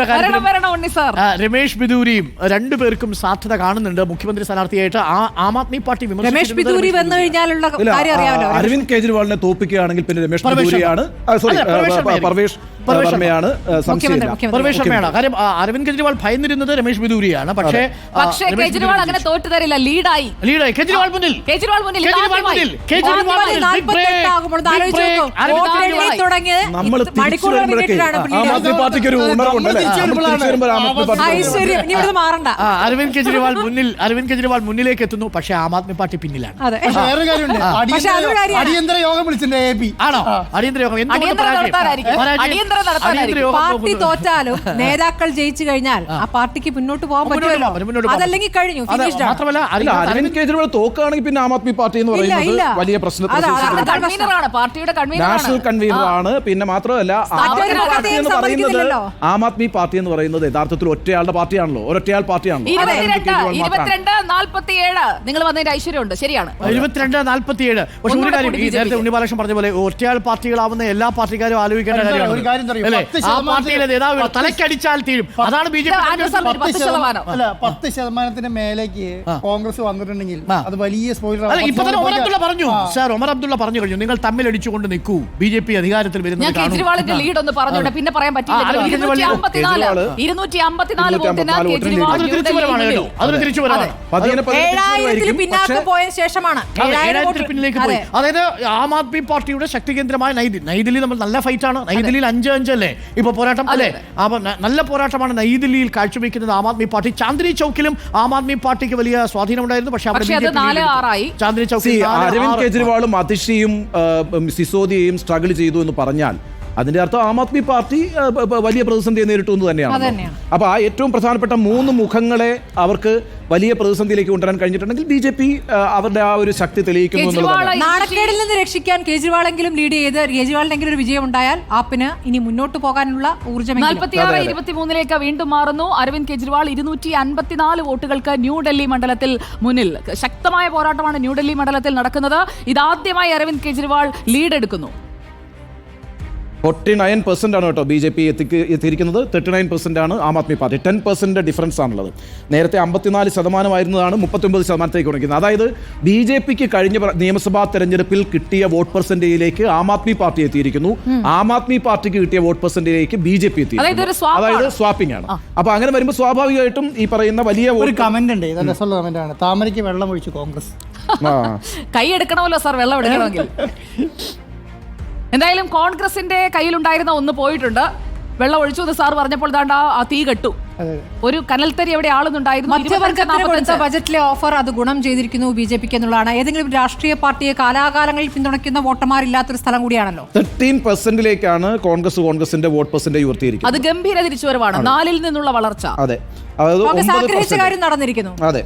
വരണം കാര്യത്തിൽ രമേശ് ബിദൂരിയും രണ്ടു പേർക്കും സാധ്യത കാണുന്നുണ്ട്. മുഖ്യമന്ത്രി സ്ഥാനാർത്ഥിയായിട്ട് ആ ആം ആദ്മി പാർട്ടി രമേശ് ബിദൂരി വന്നു കഴിഞ്ഞാലുള്ള അരവിന്ദ് കെജ്രിവാളിനെ തോപ്പിക്കുകയാണെങ്കിൽ പിന്നെ രമേഷ് ബിദൂരിയാണ്. സോറി പർവേഷ് സംശയം വർമ്മയാണ്. പർവേഷ് ശർമ്മയാണ് കാര്യം അരവിന്ദ് കെജ്രിവാൾ ഭയന്നിരുന്നത് രമേശ് ബിദൂരിയാണ്. പക്ഷേ പക്ഷേ കെജ്രിവാൾ അങ്ങനെ തോറ്റു തരില്ല. ലീഡായി. ലീഡായി. കേജ്രിവാൾ മുന്നിൽ. കേജ്രിവാൾ മുന്നിൽ. അരവിന്ദ് കെജ്രിവാൾ മുന്നിൽ അരവിന്ദ് കെജ്രിവാൾ മുന്നിലേക്ക് എത്തുന്നു. പക്ഷെ ആം ആദ്മി പാർട്ടി പിന്നിലാണ്. അടിയന്തര യോഗം വിളിച്ചിട്ടുണ്ട് എ പി. ആണോ? അടിയന്തര യോഗം. എന്തുകൊണ്ട് പരാജയം? നടത്താനായിരിക്കും. പാർട്ടി തോറ്റാലും നേതാക്കൾ ജയിച്ചു കഴിഞ്ഞാൽ ആ. പാർട്ടിക്ക് മുന്നോട്ട് പോകാൻ പറ്റുമല്ലോ. അതല്ലെങ്കിൽ കഴിഞ്ഞു മാത്രമല്ല അരവിന്ദ് കെജ്രിവാൾ തോക്കുകയാണെങ്കിൽ പിന്നെ ആം ആദ്മി പാർട്ടി എന്ന് പറയുന്നത് വലിയ പ്രശ്നം അതാ, പ്രശ്നം അതാ, സൃഷ്ടിക്കും. കൺവീനറാണ് പാർട്ടിയുടെ കൺവീനറാണ് നാഷണൽ കൺവീനർ ആണ്. പിന്നെ മാത്രമല്ല ആം ആദ്മി പാർട്ടി എന്ന് പറയുന്നത് ആം ആദ്മി പാർട്ടി എന്ന് പറയുന്നത് യഥാർത്ഥത്തിൽ ഒറ്റയാളുടെ പാർട്ടിയാണല്ലോ. ഒരൊറ്റയാൾ പാർട്ടിയാണല്ലോ. ഇരുപത്തിരണ്ട് നാൽപ്പത്തിയേഴ് നിങ്ങൾ വന്നതിന്റെ ഐശ്വര്യമുണ്ട്. ശരിയാണ്. ഇരുപത്തിരണ്ട് നാൽപ്പത്തിയേഴ് പക്ഷെ ഒരു കാര്യം ഈ നേരത്തെ ഉണ്ണിബാലകൃഷ്ണൻ പറഞ്ഞ പോലെ ഒറ്റയാൾ പാർട്ടികളാവുന്ന എല്ലാ പാർട്ടിക്കാരും ആലോചിക്കേണ്ട കാര്യമാണ്? അല്ലേ? ആ പാർട്ടിയിലെ നേതാവ് തലക്കടിച്ചാൽ തീരും. അതാണ് ബി ജെ പി അല്ല പത്ത് ശതമാനത്തിന് മേലേക്ക് കോൺഗ്രസ് വന്നിട്ടുണ്ടെങ്കിൽ അത് വലിയ സ്പോയിലർ ഇപ്പൊ തന്നെ ഒമർ അബ്ദുള്ള പറഞ്ഞു. സാർ ഒമർ അബ്ദുള്ള പറഞ്ഞു കഴിഞ്ഞു. നിങ്ങൾ തമ്മിലടിച്ചുകൊണ്ട് നിൽക്കൂ. ബി ജെ പി അധികാരത്തിൽ വരുന്ന വരുന്നത്. കേജ്രിവാളിന്റെ ലീഡ് ഒന്ന് പറഞ്ഞോട്ടെ പിന്നെ പറയാൻ പറ്റില്ല. പിന്നാക്കം പോയ ശേഷമാണ്. പിന്നിലേക്ക് പോയി. അതെ. അതായത് ആം ആദ്മി പാർട്ടിയുടെ ശക്തി കേന്ദ്രമായ നൈതിൽ നൈതിലി നമ്മൾ നല്ല ഫൈറ്റ് ആണ്. നൈതിലിയിൽ അഞ്ച് അഞ്ചല്ലേ? ഇപ്പൊ പോരാട്ടം അല്ലേ? അപ്പൊ നല്ല പോരാട്ടമാണ് നൈദില്ലിയിൽ കാഴ്ചവെക്കുന്നത് ആം ആദ്മി പാർട്ടി. ചാന്ദിനി ചൗക്കിലും ആം ആദ്മി പാർട്ടിക്ക് വലിയ സ്വാധീനമുണ്ടായിരുന്നു പക്ഷേ അവിടെ. ചാന്ദിനി ചൗക്കിൽ നാല് അരവിന്ദ് കെജ്രിവാളും അതിഷിയും സിസോദിയയും സ്ട്രഗിൾ ചെയ്തു എന്ന് പറഞ്ഞാൽ അതിന്റെ അർത്ഥം ആം ആദ്മി പാർട്ടി വലിയ പ്രതിസന്ധിയെ നേരിട്ടു എന്ന് തന്നെയാണ് അപ്പോൾ അപ്പൊ ആ ഏറ്റവും പ്രധാനപ്പെട്ട മൂന്ന് മുഖങ്ങളെ അവർക്ക് വലിയ പ്രതിസന്ധിയിലേക്ക് കൊണ്ടുവരാൻ കഴിഞ്ഞിട്ടുണ്ടെങ്കിൽ ബി ജെ പി അവരുടെ ആ ഒരു ശക്തി തെളിയിക്കുന്നു. നാണക്കേടിൽ നിന്ന് രക്ഷിക്കാൻ കേജ്രിവാളെങ്കിലും ലീഡ് ചെയ്ത് കേജ്രിവാളിനെങ്കിലും ഒരു വിജയം ഉണ്ടായാൽ ആപ്പിന് ഇനി മുന്നോട്ട് പോകാനുള്ള ഊർജം നാൽപ്പത്തിയാറ് ഇരുപത്തിമൂന്നിലേക്ക് വീണ്ടും മാറുന്നു. അരവിന്ദ് കേജ്രിവാൾ ഇരുന്നൂറ്റി അൻപത്തിനാല് വോട്ടുകൾക്ക് ന്യൂഡൽഹി മണ്ഡലത്തിൽ മുന്നിൽ. ശക്തമായ പോരാട്ടമാണ് ന്യൂഡൽഹി മണ്ഡലത്തിൽ നടക്കുന്നത്. ഇതാദ്യമായി അരവിന്ദ് കേജ്രിവാൾ ലീഡ് എടുക്കുന്നു. ഫോർട്ടി നയൻ പെർസെന്റ് ആണ് കേട്ടോ ബി ജെ പി എത്തിയിരിക്കുന്നത്. തേർട്ടി നയൻ പെർസെന്റ് ആണ് Aam Aadmi Party. Ten percent difference ആണുള്ളത് നേരത്തെ അമ്പത്തിനാല് ശതമാനമായിരുന്നതാണ് മുപ്പത്തൊമ്പത് ശതമാനത്തേക്ക് കുറയ്ക്കുന്നത് അതായത് ബി ജെ പിക്ക് കഴിഞ്ഞ നിയമസഭാ തെരഞ്ഞെടുപ്പിൽ കിട്ടിയ വോട്ട് പെർസെന്റേജിലേക്ക് ആം ആദ്മി പാർട്ടി എത്തിയിരിക്കുന്നു. ആം ആദ്മി പാർട്ടിക്ക് കിട്ടിയ വോട്ട് പെർസെന്റേജിലേക്ക് ബി ജെ പി അതായത് ഒരു അതായത് സ്വാപ്പിംഗ് ആണ് അപ്പോൾ അങ്ങനെ വരുമ്പോൾ സ്വാഭാവികമായിട്ടും ഈ പറയുന്ന വലിയ ഒരു കമന്റ് ഉണ്ട്. ഇത് രസമുള്ള കമന്റ് ആണ്. താമരയ്ക്ക് വെള്ളം ഒഴിച്ചു കോൺഗ്രസ്. ആ. കൈ എടുക്കണമല്ലോ സാർ വെള്ളം എടുക്കണമെങ്കിൽ. എന്തായാലും കോൺഗ്രസിന്റെ കയ്യിലുണ്ടായിരുന്ന ഒന്ന് പോയിട്ടുണ്ട്. വെള്ളം ഒഴിച്ചു എന്ന് സാർ പറഞ്ഞപ്പോൾ ദാണ്ട ആ തീ കെട്ടു. ഒരു കനൽത്തരി എവിടെ ആളുന്നുണ്ടായിരുന്നു? മധ്യവർഗത്തിന് കൊടുത്ത 25, ബജറ്റിലെ ഓഫർ അത് ഗുണം ചെയ്തിരിക്കുന്നു ബി ജെ പിക്ക് എന്നുള്ളതാണ്. ഏതെങ്കിലും രാഷ്ട്രീയ പാർട്ടിയെ കാലാകാലങ്ങളിൽ പിന്തുണയ്ക്കുന്ന വോട്ടർമാരില്ലാത്തൊരു സ്ഥലം കൂടിയാണല്ലോ. തേർട്ടീൻ പെർസെന്റിലേക്കാണ് കോൺഗ്രസ് കോൺഗ്രസിന്റെ വോട്ട് പെർസെന്റേജ് ഉയർത്തിയിരിക്കുന്നത്. അത് ഗംഭീര തിരിച്ചുവരവാണ്. നാലിൽ നിന്നുള്ള വളർച്ച. അതെ. ആഗ്രഹിച്ച കാര്യം നടന്നിരിക്കുന്നു. അതെ.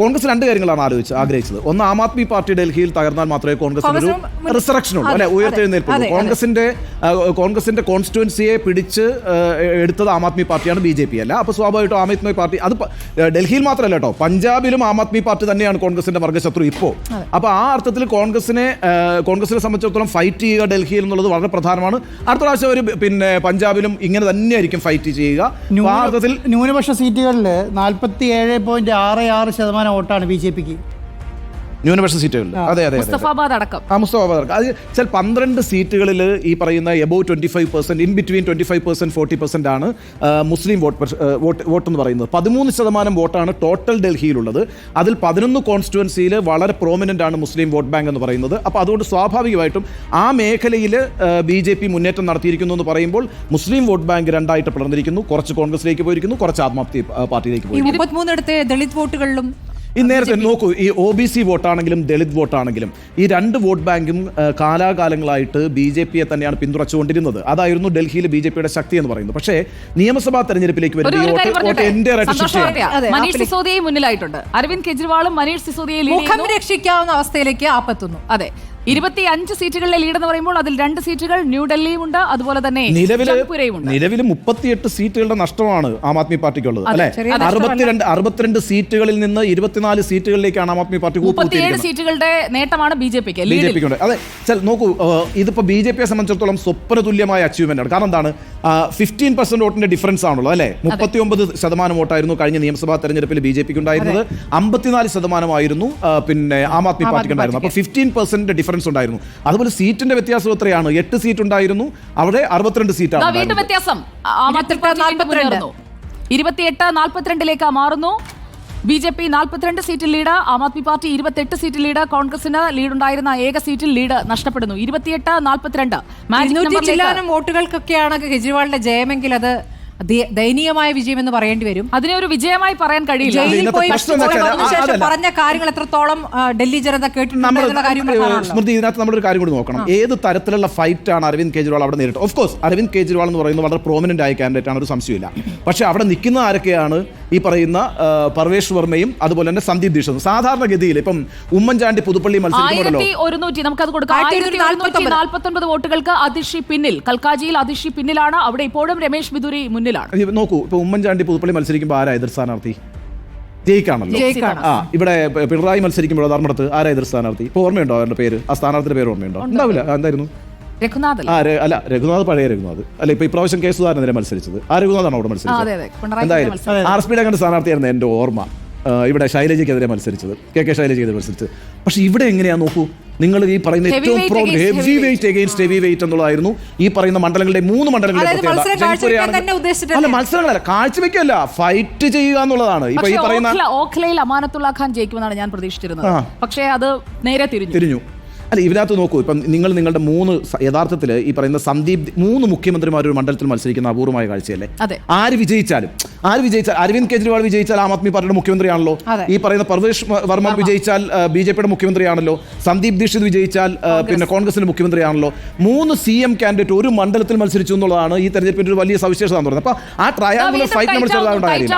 കോൺഗ്രസ് രണ്ട് കാര്യങ്ങളാണ് ആലോചിച്ച് ആഗ്രഹിച്ചത്. ഒന്ന് ആം ആദ്മി പാർട്ടി ഡൽഹിയിൽ തകർന്നാൽ മാത്രമേ കോൺഗ്രസിന് ഒരു റിസറക്ഷൻ ഉള്ളൂ അല്ലെ? ഉയർത്തെഴുന്നേൽപ്പുള്ളൂ. കോൺഗ്രസിന്റെ കോൺഗ്രസിന്റെ കോൺസ്റ്റിറ്റുവൻസിയെ പിടിച്ച് എടുത്തത് ആം ആദ്മി പാർട്ടിയാണ് ബി ജെ പി അല്ല. അപ്പൊ സ്വാഭാവികമായിട്ടും ആം ആദ്മി പാർട്ടി അത് ഡൽഹിയിൽ മാത്രമല്ല കേട്ടോ. പഞ്ചാബിലും ആം ആദ്മി പാർട്ടി തന്നെയാണ് കോൺഗ്രസിന്റെ വർഗശത്രു ഇപ്പോൾ അപ്പൊ ആ അർത്ഥത്തിൽ കോൺഗ്രസിനെ കോൺഗ്രസിനെ സംബന്ധിച്ചിടത്തോളം ഫൈറ്റ് ചെയ്യുക ഡൽഹിയിൽ എന്നുള്ളത് വളരെ പ്രധാനമാണ്. അടുത്ത പ്രാവശ്യം ഒരു പിന്നെ പഞ്ചാബിലും ഇങ്ങനെ തന്നെയായിരിക്കും ഫൈറ്റ് ചെയ്യുക. ആ അർത്ഥത്തിൽ ന്യൂനപക്ഷ സീറ്റുകളിൽ നാൽപ്പത്തി ഏഴ് പോയിന്റ് ആറ് ആറ് ശതമാനം വോട്ടാണ് ബി ജെ പിക്ക്. ന്യൂനപക്ഷ സീറ്റുകളിൽ അതെ അതെ അതെ മുസ്തഫാബാദ് അടക്കം. ആ മുസ്തഫ ബദർ അത് ചില പന്ത്രണ്ട് സീറ്റുകളിൽ ഈ പറയുന്ന above twenty five percent in between twenty five percent forty percent ആണ് മുസ്ലിം വോട്ട് വോട്ട് വോട്ട് എന്ന് പറയുന്നത്. പതിമൂന്ന് ശതമാനം വോട്ടാണ് ടോട്ടൽ ഡൽഹിയിലുള്ളത്. അതിൽ പതിനൊന്ന് കോൺസ്റ്റിറ്റുവൻസിയിൽ വളരെ പ്രോമിനന്റ് ആണ് മുസ്ലിം വോട്ട് ബാങ്ക് എന്ന് പറയുന്നത്. അപ്പോൾ അതുകൊണ്ട് സ്വാഭാവികമായിട്ടും ആ മേഖലയിൽ ബി ജെ പി മുന്നേറ്റം നടത്തിയിരിക്കുന്നു എന്ന് പറയുമ്പോൾ മുസ്ലിം വോട്ട് ബാങ്ക് രണ്ടായിട്ട് പിളർന്നിരിക്കുന്നു. കുറച്ച് കോൺഗ്രസിലേക്ക് പോയിരിക്കുന്നു കുറച്ച് ആത്മാപ്തി പാർട്ടിയിലേക്ക് പോയി മുപ്പത്തിമൂന്നിടത്തെ ദളിത് വോട്ടുകളിലും ഈ നേരത്തെ നോക്കൂ ഈ ഒ ബി സി വോട്ടാണെങ്കിലും ദളിത് വോട്ടാണെങ്കിലും ഈ രണ്ട് വോട്ട് ബാങ്കും കാലാകാലങ്ങളായിട്ട് ബി ജെ പിയെ തന്നെയാണ് പിന്തുണച്ചുകൊണ്ടിരുന്നത്. അതായിരുന്നു ഡൽഹിയിൽ ബി ജെ പിയുടെ ശക്തി എന്ന് പറയുന്നത്. പക്ഷേ നിയമസഭാ തെരഞ്ഞെടുപ്പിലേക്ക് വരുമ്പോൾ ഈ വോട്ട് മനീഷ്. മുന്നിലായിട്ടുണ്ട്. അരവിന്ദ് കെജ്രിവാളും മനീഷ് സിസോദിയെ രക്ഷിക്കാവുന്ന അവസ്ഥയിലേക്ക് ആപ്പെത്തുന്നു. അതെ. ഇരുപത്തി അഞ്ച് സീറ്റുകളിലെ ലീഡ് എന്ന് പറയുമ്പോൾ അതിൽ രണ്ട് സീറ്റുകൾ ന്യൂഡൽഹിയും ഉണ്ട് അതുപോലെ തന്നെ നിലവിൽ മുപ്പത്തിയെട്ട് സീറ്റുകളുടെ നഷ്ടമാണ് ആം ആദ്മി പാർട്ടിക്കുള്ളത് അല്ലെ? അറുപത്തിരണ്ട് അറുപത്തിരണ്ട് സീറ്റുകളിൽ നിന്ന് ഇരുപത്തിനാല് സീറ്റുകളിലേക്കാണ് ആം ആദ്മി പാർട്ടി മുപ്പത്തിയേഴ് സീറ്റുകളുടെ നേട്ടമാണ് ബി ജെ പിക്ക് ബി ജെ പിക്ക് അതെ ചൽ നോക്കൂ ഇതിപ്പോ ബി ജെ പിയെ സംബന്ധിച്ചിടത്തോളം സ്വപ്ന തുല്യമായ അച്ചീവ്മെന്റ് ആണ്. കാരണം എന്താണ്? ഫിഫ്റ്റീൻ പെർസെന്റ് വോട്ടിന്റെ ഡിഫറൻസ് ആണുള്ളത് അല്ലെ? മുപ്പത്തി ഒമ്പത് ശതമാനം വോട്ടായിരുന്നു കഴിഞ്ഞ നിയമസഭാ തെരഞ്ഞെടുപ്പിൽ ബി ജെ പിക്ക് ഉണ്ടായിരുന്നത്. അമ്പത്തിനാല് ശതമാനമായിരുന്നു പിന്നെ ആം ആദ്മി പാർട്ടിക്ക് ഉണ്ടായിരുന്നത്. അപ്പൊ ഫിഫ്റ്റീൻ പെർസെന്റ് ഡിഫറൻസ് ഉണ്ടായിരുന്നു. അതുപോലെ സീറ്റിന്റെ വ്യത്യാസം എത്രയാണ്? എട്ട് സീറ്റ് ഉണ്ടായിരുന്നു. അവിടെ അറുപത്തിരണ്ട് സീറ്റാണ് വീണ്ടും. വ്യത്യാസം. ഇരുപത്തിയെട്ട് നാൽപ്പത്തിരണ്ടിലേക്ക് മാറുന്നു. ബി ജെ പി നാൽപ്പത്തിരണ്ട് സീറ്റിൽ ലീഡ് ആം ആദ്മി പാർട്ടി ഇരുപത്തെട്ട് സീറ്റിൽ ലീഡ് കോൺഗ്രസിന് ലീഡുണ്ടായിരുന്ന ഏക സീറ്റിൽ ലീഡ് നഷ്ടപ്പെടുന്നു. ഇരുപത്തിയെട്ട് നാൽപ്പത്തിരണ്ട്. വോട്ടുകൾക്കൊക്കെയാണ് കെജ്രിവാളിന്റെ ജയമെങ്കിൽ അത് ദയനീയമായ വിജയം എന്ന് പറയേണ്ടി വരും. അതിനെ ഒരു വിജയമായി പറയാൻ കഴിയില്ല. ജയിലിൽ പോയി ശേഷം പറഞ്ഞ കാര്യങ്ങൾ എത്രത്തോളം ഡൽഹി ജനത കേട്ടിട്ടുണ്ട് നമ്മൾ ഒരു കാര്യം സ്മൃതി ഇതിനകത്ത് നമ്മളൊരു കാര്യം കൂടി നോക്കണം. ഏത് തരത്തിലുള്ള ഫൈറ്റ് ആണ് അരവിന്ദ് കെജ്രിവാൾ അവിടെ നേരിട്ട് ഓഫ് കോഴ്സ് അരവിന്ദ് കെജ്രിവാൾ എന്ന് പറയുന്നത് വളരെ പ്രോമിനന്റ് ആയ കാൻഡിഡേറ്റ് ആണ് ഒരു സംശയമില്ല പക്ഷേ അവിടെ നിൽക്കുന്ന ആരൊക്കെയാണ് ഈ പറയുന്ന പർവേഷ് വർമ്മയും അതുപോലെ തന്നെ സന്ദീപ് ദീക്ഷും സാധാരണ ഗതിയിൽ ഇപ്പം ഉമ്മൻചാണ്ടി പുതുപ്പള്ളി മത്സരം വോട്ടുകൾക്ക് അതിഷി പിന്നിൽ കൽക്കാജിയിൽ അതിഷി പിന്നിലാണ്. അവിടെ ഇപ്പോഴും രമേശ് ബിദുരി മുന്നിലാണ്. നോക്കൂ ഇപ്പൊ ഉമ്മൻചാണ്ടി പുതുപ്പള്ളി മത്സരിക്കുമ്പോൾ ആരാ എതിർ സ്ഥാനാർത്ഥി? ജയിക്കാണല്ലോ. ആ ഇവിടെ പിണറായി മത്സരിക്കുമ്പോൾ ധർമ്മടത്ത് ആരാ എതിർ സ്ഥാനാർത്ഥി? ഇപ്പൊ ഓർമ്മയുണ്ടോ അവരുടെ പേര്? ആ സ്ഥാനാർത്ഥിയുടെ പേര് ഓർമ്മയുണ്ടോ? ഉണ്ടാവില്ല. എന്തായിരുന്നു? രഘുനാഥ് ആ അല്ല രഘുനാഥ് പഴയ രഘുനാഥ്. അല്ല ഇപ്പൊ ഇപ്രാവശ്യം കെ സുധാകരനെതിരെ മത്സരിച്ചത്. ആ രഘുനാഥാണ് അവിടെ മത്സരിച്ചത്? അതെ, അതെ. പിണറായി എന്തായാലും ആർ എസ് പിയുടെ കണ്ട സ്ഥാനാർത്ഥിയായിരുന്നു എന്റെ ഓർമ്മ. ഇവിടെ ശൈലജയ്ക്കെതിരെ മത്സരിച്ചത്. കെ കെ ശൈലജയ്ക്കെതിരെ മത്സരിച്ചത്. പക്ഷെ ഇവിടെ എങ്ങനെയാ നോക്കൂ? നിങ്ങൾ ഈ പറയുന്ന ഏറ്റവും pro heavyweight against heavyweight എന്നുള്ളതായിരുന്നു. ഈ പറയുന്ന മണ്ഡലങ്ങളുടെ മൂന്ന് മണ്ഡലങ്ങളുടെ? അല്ല മത്സരങ്ങളല്ല കാഴ്ചവെക്കല്ല. ഫൈറ്റ് ചെയ്യുക എന്നുള്ളതാണ്. ഇപ്പൊ ഈ പറയുന്ന ഓഖ്ല- ഓഖ്ലയിൽ അമാനത്തുള്ള ഖാൻ ജയിക്കുമെന്നാണ് ഞാൻ പ്രതീക്ഷിച്ചിരുന്നത്. പക്ഷേ അത് നേരെ തിരിഞ്ഞു. തിരിഞ്ഞു. അല്ല ഇതിനകത്ത് നോക്കൂ ഇപ്പം നിങ്ങൾ നിങ്ങളുടെ മൂന്ന് യഥാർത്ഥത്തിൽ ഈ പറയുന്ന സന്ദീപ് മൂന്ന് മുഖ്യമന്ത്രിമാർ ഒരു മണ്ഡലത്തിൽ മത്സരിക്കുന്ന അപൂർവമായ കാഴ്ചയല്ലേ? ആര് വിജയിച്ചാലും. ആര് വിജയിച്ചാൽ അരവിന്ദ് കെജ്രിവാൾ വിജയിച്ചാൽ ആം ആദ്മി പാർട്ടിയുടെ മുഖ്യമന്ത്രിയാണല്ലോ. ഈ പറയുന്ന പർവേഷ് വർമ്മ വിജയിച്ചാൽ ബി ജെ പിയുടെ മുഖ്യമന്ത്രിയാണല്ലോ. സന്ദീപ് ദീക്ഷിത് വിജയിച്ചാൽ പിന്നെ കോൺഗ്രസിന്റെ മുഖ്യമന്ത്രിയാണല്ലോ. മൂന്ന് സി എം കാൻഡിഡേറ്റ് ഒരു മണ്ഡലത്തിൽ മത്സരിച്ചു എന്നുള്ളതാണ് ഈ തെരഞ്ഞെടുപ്പിന്റെ ഒരു വലിയ സവിശേഷത എന്ന് പറയുന്നത്. അപ്പൊ ആ ട്രയാങ്കുലർ ഫൈറ്റ് നമ്മൾ tight